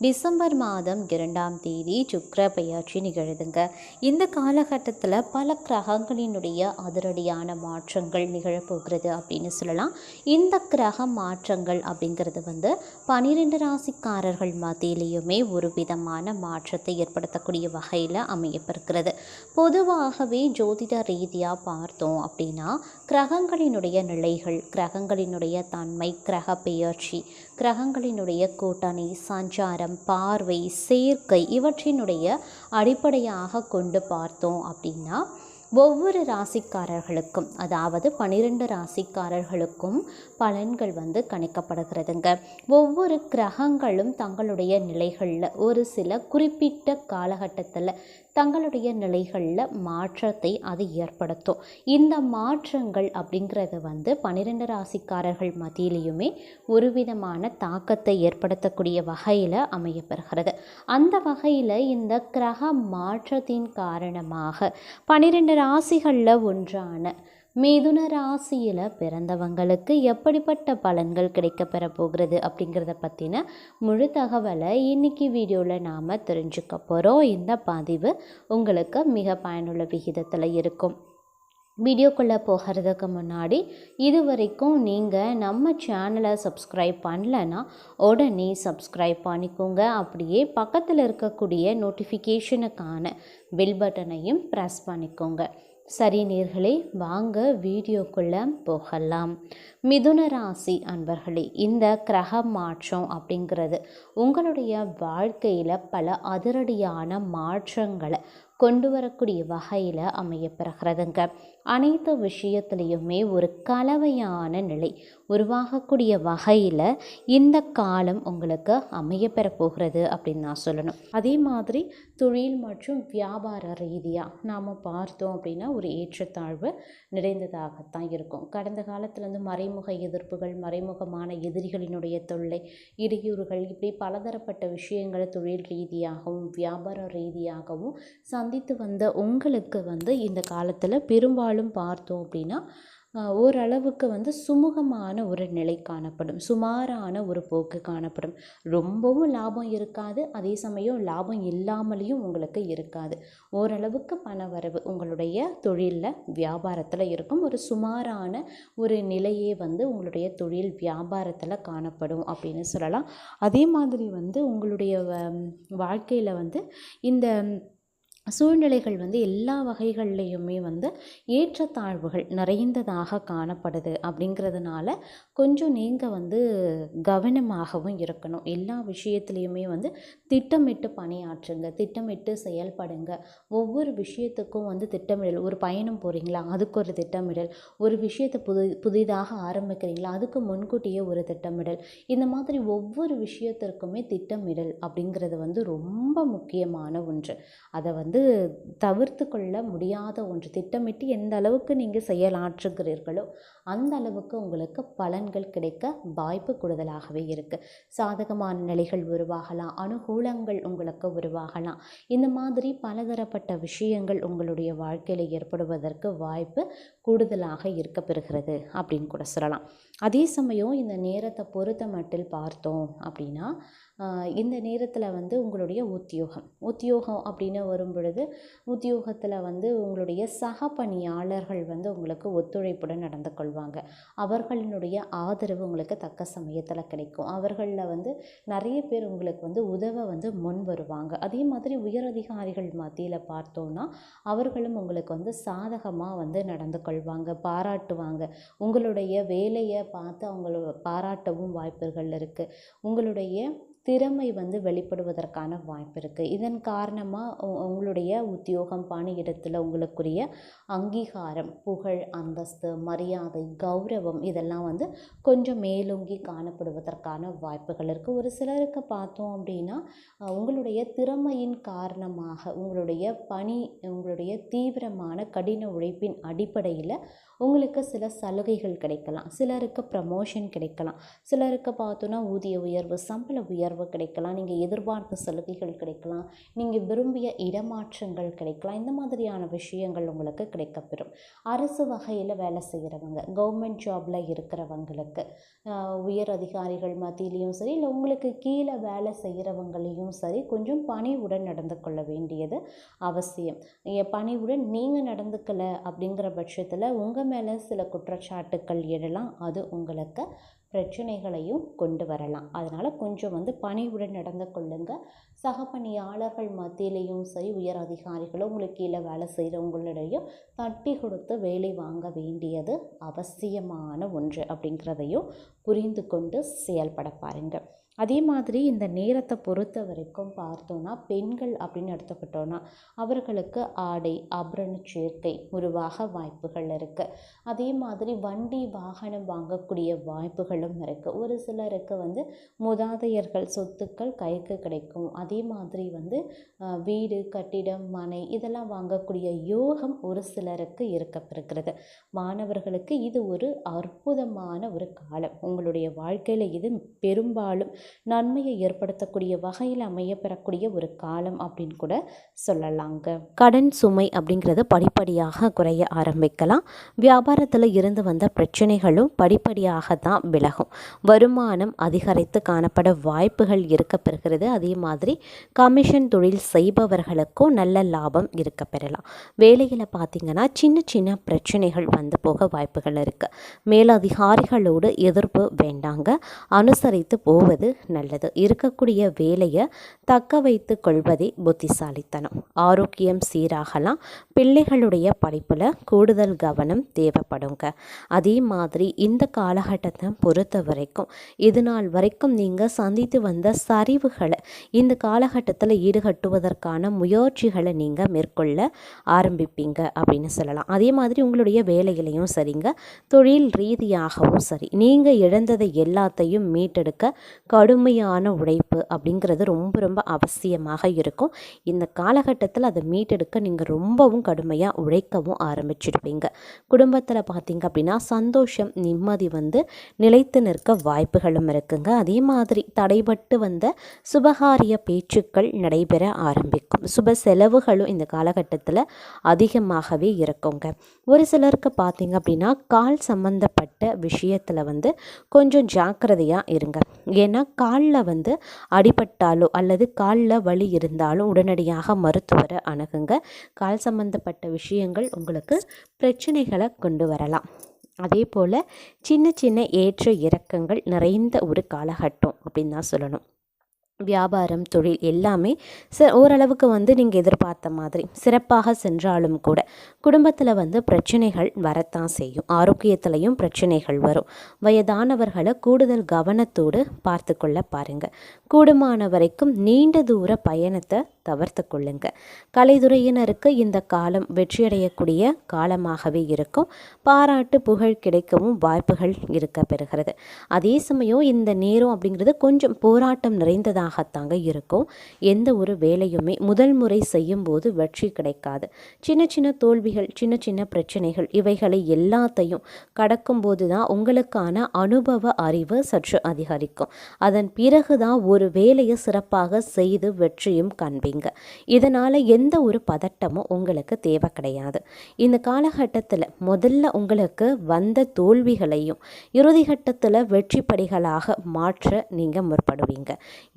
December மாதம் இரண்டாம் தேதி சுக்கர பெயர்ச்சி நிகழுதுங்க. இந்த காலகட்டத்தில் பல கிரகங்களினுடைய அதிரடியான மாற்றங்கள் நிகழப்போகிறது அப்படின்னு சொல்லலாம். இந்த கிரக மாற்றங்கள் அப்படிங்கிறது வந்து பனிரெண்டு ராசிக்காரர்கள் மத்தியிலையுமே ஒரு விதமான மாற்றத்தை ஏற்படுத்தக்கூடிய வகையில் அமையப்பிருக்கிறது பொதுவாகவே ஜோதிட ரீதியாக பார்த்தோம் அப்படின்னா கிரகங்களினுடைய நிலைகள் கிரகங்களினுடைய தன்மை கிரக பெயர்ச்சி கிரகங்களினுடைய கூட்டணி சஞ்சாரம் பார்வை சேர்க்கை இவற்றினுடைய அடிப்படையாக கொண்டு பார்த்தோம் அப்படின்னா ஒவ்வொரு ராசிக்காரர்களுக்கும் அதாவது பனிரெண்டு ராசிக்காரர்களுக்கும் பலன்கள் வந்து கணிக்கப்படுகிறதுங்க. ஒவ்வொரு கிரகங்களும் தங்களுடைய நிலைகளில் ஒரு சில குறிப்பிட்ட காலகட்டத்தில் தங்களுடைய நிலைகளில் மாற்றத்தை அது ஏற்படுத்தும். இந்த மாற்றங்கள் அப்படிங்கிறது வந்து பன்னிரெண்டு ராசிக்காரர்கள் மத்தியிலையுமே ஒரு விதமான தாக்கத்தை ஏற்படுத்தக்கூடிய வகையில் அமையப்பெறுகிறது. அந்த வகையில் இந்த கிரக மாற்றத்தின் காரணமாக பன்னிரெண்டு ராசிகளில் ஒன்றான மிதுன ராசியில் பிறந்தவங்களுக்கு எப்படிப்பட்ட பலன்கள் கிடைக்கப்பெற போகிறது அப்படிங்கிறத பற்றின முழு தகவலை இன்னைக்கு வீடியோவில் நாம் தெரிஞ்சுக்க போகிறோம் இந்த பதிவு உங்களுக்கு மிக பயனுள்ள விகிதத்தில் இருக்கும். வீடியோக்குள்ளே போகிறதுக்கு முன்னாடி இது வரைக்கும் நீங்கள் நம்ம சேனலை சப்ஸ்கிரைப் பண்ணலன்னா உடனே சப்ஸ்கிரைப் பண்ணிக்கோங்க. அப்படியே பக்கத்தில் இருக்கக்கூடிய நோட்டிஃபிகேஷனுக்கான பில் பட்டனையும் ப்ரெஸ் பண்ணிக்கோங்க. சரி நேர்களே வாங்க வீடியோக்குள்ளே போகலாம். மிதுன ராசி அன்பர்களே இந்த கிரக மாற்றம் அப்படிங்கிறது உங்களுடைய வாழ்க்கையில் பல அதிரடியான மாற்றங்களை கொண்டு வரக்கூடிய வகையில் அமையப்பெறுகிறதுங்க. அனைத்து விஷயத்துலேயுமே ஒரு கலவையான நிலை உருவாகக்கூடிய வகையில் இந்த காலம் உங்களுக்கு அமையப்பெற போகிறது அப்படின்னு நான் சொல்லணும். அதே மாதிரி தொழில் மற்றும் வியாபார ரீதியாக நாம் பார்த்தோம் அப்படின்னா ஒரு ஏற்றத்தாழ்வு நிறைந்ததாகத்தான் இருக்கும். கடந்த காலத்தில் வந்து மறைமுக எதிர்ப்புகள் மறைமுகமான எதிரிகளினுடைய தொல்லை இடையூறுகள் இப்படி பலதரப்பட்ட விஷயங்களை தொழில் ரீதியாகவும் வியாபார ரீதியாகவும் சந்தித்து வந்த உங்களுக்கு வந்து இந்த காலத்தில் பெரும்பாலும் பார்த்தோம் அப்படின்னா ஓரளவுக்கு வந்து சுமூகமான ஒரு நிலை காணப்படும். சுமாரான ஒரு போக்கு காணப்படும். ரொம்பவும் லாபம் இருக்காது. அதே சமயம் லாபம் இல்லாமலேயும் உங்களுக்கு இருக்காது. ஓரளவுக்கு பண வரவு உங்களுடைய தொழிலில் வியாபாரத்தில் இருக்கும். ஒரு சுமாரான ஒரு நிலையே வந்து உங்களுடைய தொழில் வியாபாரத்தில் காணப்படும் அப்படின்னு சொல்லலாம். அதே மாதிரி வந்து உங்களுடைய வாழ்க்கையில் வந்து இந்த சூழ்நிலைகள் வந்து எல்லா வகைகள்லேயுமே வந்து ஏற்றத்தாழ்வுகள் நிறைந்ததாக காணப்படுது அப்படிங்கிறதுனால கொஞ்சம் நீங்கள் வந்து கவனமாகவும் இருக்கணும். எல்லா விஷயத்துலேயுமே வந்து திட்டமிட்டு பணியாற்றுங்க திட்டமிட்டு செயல்படுங்க. ஒவ்வொரு விஷயத்துக்கும் வந்து திட்டமிடல் ஒரு பயணம் போகிறீங்களா அதுக்கு ஒரு திட்டமிடல். ஒரு விஷயத்தை புது புதிதாக ஆரம்பிக்கிறீங்களா? அதுக்கு முன்கூட்டியே ஒரு திட்டமிடல். இந்த மாதிரி ஒவ்வொரு விஷயத்திற்குமே திட்டமிடல் அப்படிங்கிறது வந்து ரொம்ப முக்கியமான ஒன்று. அதை வந்து வந்து தவிர்த்து கொள்ள முடியாத ஒன்று. திட்டமிட்டு எந்த அளவுக்கு நீங்கள் செயலாற்றுகிறீர்களோ அந்த அளவுக்கு உங்களுக்கு பலன்கள் கிடைக்க வாய்ப்பு கூடுதலாகவே இருக்குது சாதகமான நிலைகள் உருவாகலாம் அனுகூலங்கள் உங்களுக்கு உருவாகலாம். இந்த மாதிரி பலதரப்பட்ட விஷயங்கள் உங்களுடைய வாழ்க்கையில் ஏற்படுவதற்கு வாய்ப்பு கூடுதலாக இருக்க பெறுகிறது அப்படின்னு கூட சொல்லலாம். அதே சமயம் இந்த நேரத்தை பொறுத்த மட்டில் பார்த்தோம் அப்படின்னா இந்த நேரத்தில் வந்து உங்களுடைய உத்தியோகம். உத்தியோகம் அப்படின்னு வரும் பொழுது உத்தியோகத்தில் வந்து உங்களுடைய சக பணியாளர்கள் வந்து உங்களுக்கு ஒத்துழைப்புடன் நடந்து கொள்வாங்க. அவர்களினுடைய ஆதரவு உங்களுக்கு தக்க சமயத்தில் கிடைக்கும். அவர்களில் வந்து நிறைய பேர் உங்களுக்கு வந்து உதவ வந்து முன் வருவாங்க. அதே மாதிரி உயரதிகாரிகள் மத்தியில் பார்த்தோன்னா அவர்களும் உங்களுக்கு வந்து சாதகமாக வந்து நடந்து கொள்வாங்க பாராட்டுவாங்க. உங்களுடைய வேலையை பார்த்து அவங்கள பாராட்டவும் வாய்ப்புகள் இருக்குது உங்களுடைய திறமை வந்து வெளிப்படுவதற்கான வாய்ப்பு இருக்குது இதன் காரணமாக உங்களுடைய உத்தியோகம் பணியிடத்தில் உங்களுக்குரிய அங்கீகாரம் புகழ் அந்தஸ்து மரியாதை கௌரவம் இதெல்லாம் வந்து கொஞ்சம் மேலோங்கி காணப்படுவதற்கான வாய்ப்புகள் இருக்குது ஒரு சிலருக்கு பார்த்தோம் அப்படின்னா உங்களுடைய திறமையின் காரணமாக உங்களுடைய பணி உங்களுடைய தீவிரமான கடின உழைப்பின் அடிப்படையில் உங்களுக்கு சில சலுகைகள் கிடைக்கலாம். சிலருக்கு ப்ரமோஷன் கிடைக்கலாம். சிலருக்கு பார்த்தோன்னா ஊதிய உயர்வு சம்பள உயர்வு கிடைக்கலாம் நீங்கள் எதிர்பார்த்த சலுகைகள் கிடைக்கலாம் நீங்கள் விரும்பிய இடமாற்றங்கள் கிடைக்கலாம் இந்த மாதிரியான விஷயங்கள் உங்களுக்கு கிடைக்கப்பெறும். அரசு வகையில் வேலை செய்கிறவங்க கவர்மெண்ட் ஜாபில் இருக்கிறவங்களுக்கு உயர் அதிகாரிகள் மத்தியிலையும் சரி இல்லை உங்களுக்கு கீழே வேலை செய்கிறவங்களையும் சரி கொஞ்சம் பணிவுடன் நடந்து கொள்ள வேண்டியது அவசியம். பணிவுடன் நீங்கள் நடந்துக்கலை அப்படிங்கிற பட்சத்தில் உங்கள் மேலே சில குற்றச்சாட்டுக்கள் எழலாம் அது உங்களுக்கு பிரச்சனைகளையும் கொண்டு வரலாம். அதனால் கொஞ்சம் வந்து பணிவுடன் நடந்து கொள்ளுங்க. சக பணியாளர்கள் மத்தியிலையும் சரி உயர் அதிகாரிகளோ உங்களுக்கு கீழே வேலை செய்கிறவங்களிடையும் தட்டி கொடுத்து வேலை வாங்க வேண்டியது அவசியமான ஒன்று அப்படிங்கிறதையும் புரிந்து கொண்டு செயல்பட பாருங்கள் அதே மாதிரி இந்த நேரத்தை பொறுத்த வரைக்கும் பார்த்தோன்னா பெண்கள் அப்படின்னு எடுத்துக்கிட்டோன்னா அவர்களுக்கு ஆடை ஆபரண சேர்க்கை உருவாக வாய்ப்புகள் இருக்குது அதே மாதிரி வண்டி வாகனம் வாங்கக்கூடிய வாய்ப்புகளும் இருக்குது ஒரு சிலருக்கு வந்து முதாதையர்கள் சொத்துக்கள் கைக்கு கிடைக்கும். அதே மாதிரி வந்து வீடு கட்டிடம் மனை இதெல்லாம் வாங்கக்கூடிய யோகம் ஒரு சிலருக்கு இருக்கப்பிருக்கிறது மாணவர்களுக்கு இது ஒரு அற்புதமான ஒரு காலம். உங்களுடைய வாழ்க்கையில் இது பெரும்பாலும் நன்மையை ஏற்படுத்தக்கூடிய வகையில் அமையப்பெறக்கூடிய ஒரு காலம் அப்படின்னு கூட சொல்லலாங்க. கடன் சுமை அப்படிங்கிறது படிப்படியாக குறைய ஆரம்பிக்கலாம். வியாபாரத்தில் இருந்து வந்த பிரச்சனைகளும் படிப்படியாக தான் விலகும். வருமானம் அதிகரித்து காணப்பட வாய்ப்புகள் இருக்க பெறுகிறது. அதே மாதிரி கமிஷன் தொழில் செய்பவர்களுக்கும் நல்ல லாபம் இருக்க பெறலாம். வேலையில் பார்த்தீங்கன்னா சின்ன சின்ன பிரச்சனைகள் வந்து போக வாய்ப்புகள் இருக்குது மேலதிகாரிகளோடு எதிர்ப்பு வேண்டாங்க. அனுசரித்து போவது நல்லது. இருக்கக்கூடிய வேலையை தக்க வைத்து கொள்வதே புத்திசாலித்தனம். ஆரோக்கியம் சீராகலாம். பிள்ளைகளுடைய படிப்பில் கூடுதல் கவனம் தேவைப்படுங்க. அதே மாதிரி இந்த காலகட்டத்தை பொறுத்த வரைக்கும் இது நாள் வரைக்கும் நீங்கள் சந்தித்து வந்த சரிவுகளை இந்த காலகட்டத்தில் ஈடுகட்டுவதற்கான முயற்சிகளை நீங்கள் மேற்கொள்ள ஆரம்பிப்பீங்க அப்படின்னு சொல்லலாம். அதே மாதிரி உங்களுடைய வேலையிலையும் சரிங்க. தொழில் ரீதியாகவும் சரி. நீங்கள் இழந்ததை எல்லாத்தையும் மீட்டெடுக்க கடுமையான உழைப்பு அப்படிங்கிறது ரொம்ப ரொம்ப அவசியமாக இருக்கும். இந்த காலகட்டத்தில் அதை மீட்டெடுக்க நீங்கள் ரொம்பவும் கடுமையாக உழைக்கவும் ஆரம்பிச்சிடுவீங்க குடும்பத்தில் பார்த்தீங்க அப்படின்னா சந்தோஷம் நிம்மதி வந்து நிலைத்து நிற்க வாய்ப்புகளும் இருக்குங்க. அதே மாதிரி தடைபட்டு வந்த சுபகாரிய பேச்சுக்கள் நடைபெற ஆரம்பிக்கும். சுப செலவுகளும் இந்த காலகட்டத்தில் அதிகமாகவே இருக்குங்க. ஒரு சிலருக்கு பார்த்தீங்க அப்படின்னா கால் சம்பந்தப்பட்ட விஷயத்தில் வந்து கொஞ்சம் ஜாக்கிரதையாக இருங்க. ஏன்னா காலில் வந்து அடிபட்டாலோ அல்லது காலில் வலி இருந்தாலும் உடனடியாக மருத்துவரை அணுகுங்க. கால் சம்பந்தப்பட்ட விஷயங்கள் உங்களுக்கு பிரச்சனைகளை கொண்டு வரலாம். அதே போல் சின்ன சின்ன ஏற்ற இறக்கங்கள் நிறைந்த ஒரு காலகட்டம் அப்படின்னு தான் சொல்லணும். வியாபாரம் தொழில் எல்லாமே ச ஓரளவுக்கு வந்து நீங்கள் எதிர்பார்த்த மாதிரி சிறப்பாக சென்றாலும் கூட குடும்பத்தில் வந்து பிரச்சனைகள் வரத்தான் செய்யும். ஆரோக்கியத்திலையும் பிரச்சனைகள் வரும். வயதானவர்களை கூடுதல் கவனத்தோடு பார்த்து கொள்ள பாருங்கள் கூடுமான வரைக்கும் நீண்ட தூர பயணத்தை தவிர்த்து கொள்ளுங்க. கலைத்துறையினருக்கு இந்த காலம் வெற்றியடையக்கூடிய காலமாகவே இருக்கும். பாராட்டு புகழ் கிடைக்கவும் வாய்ப்புகள் இருக்க பெறுகிறது. அதே சமயம் இந்த நேரம் அப்படிங்கிறது கொஞ்சம் போராட்டம் நிறைந்ததாக தாங்க இருக்கும். எந்த ஒரு வேலையுமே முதல் முறை செய்யும்போது வெற்றி கிடைக்காது. சின்ன சின்ன தோல்விகள் சின்ன சின்ன பிரச்சனைகள் இவைகளை எல்லாத்தையும் கடக்கும்போது தான் உங்களுக்கான அனுபவ அறிவு சற்று அதிகரிக்கும். அதன் பிறகு தான் ஒரு வேலையை சிறப்பாக செய்து வெற்றியும் காண்பீங்க. இதனால் எந்த ஒரு பதட்டமும் உங்களுக்கு தேவை கிடையாது. இந்த காலகட்டத்தில் முதல்ல உங்களுக்கு வந்த தோல்விகளையும் இறுதி கட்டத்தில் வெற்றி படிகளாக மாற்ற நீங்கள் முற்படுவீங்க.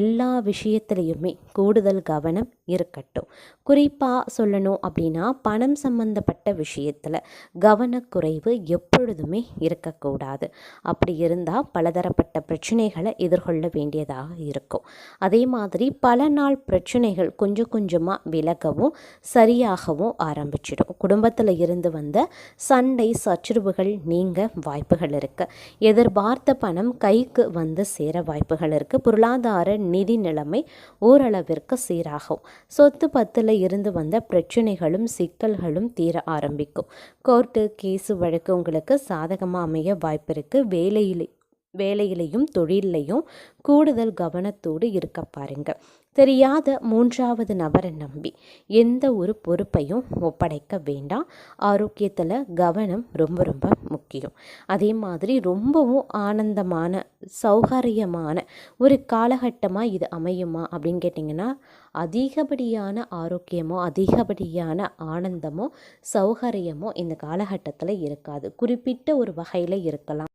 எல்லா எல்லா விஷயத்துலையுமே கூடுதல் கவனம் இருக்கட்டும். குறிப்பாக சொல்லணும் அப்படின்னா பணம் சம்பந்தப்பட்ட விஷயத்தில் கவனக்குறைவு எப்பொழுதுமே இருக்கக்கூடாது. அப்படி இருந்தால் பலதரப்பட்ட பிரச்சனைகளை எதிர்கொள்ள வேண்டியதாக இருக்கும். அதே மாதிரி பல நாள் பிரச்சனைகள் கொஞ்சம் கொஞ்சமாக விலகவும் சரியாகவும் ஆரம்பிச்சிடும். குடும்பத்தில் இருந்து வந்த சண்டை சச்சுருவுகள் நீங்க வாய்ப்புகள் இருக்குது எதிர்பார்த்த பணம் கைக்கு வந்து சேர வாய்ப்புகள் இருக்குது பொருளாதார நிதி நிலைமை ஓரளவிற்கு சீராகும். சொத்து பத்தில் இருந்து வந்த பிரச்சனைகளும் சிக்கல்களும் தீர ஆரம்பிக்கும். கோர்ட்டு கேஸு வழக்கு உங்களுக்கு சாதகமாக அமைய வாய்ப்பு இருக்குது வேலையில் வேலையிலையும் தொழிலையும் கூடுதல் கவனத்தோடு இருக்க பாருங்க. தெரியாத மூன்றாவது நபரை நம்பி எந்த ஒரு பொறுப்பையும் ஒப்படைக்க வேண்டாம். ஆரோக்கியத்தில் கவனம் ரொம்ப ரொம்ப முக்கியம். அதே மாதிரி ரொம்பவும் ஆனந்தமான சௌகரியமான ஒரு காலகட்டமாக இது அமையுமா அப்படின்னு கேட்டிங்கன்னா அதிகப்படியான ஆரோக்கியமோ அதிகப்படியான ஆனந்தமோ சௌகரியமோ இந்த காலகட்டத்தில் இருக்காது. குறிப்பிட்ட ஒரு வகையில் இருக்கலாம்.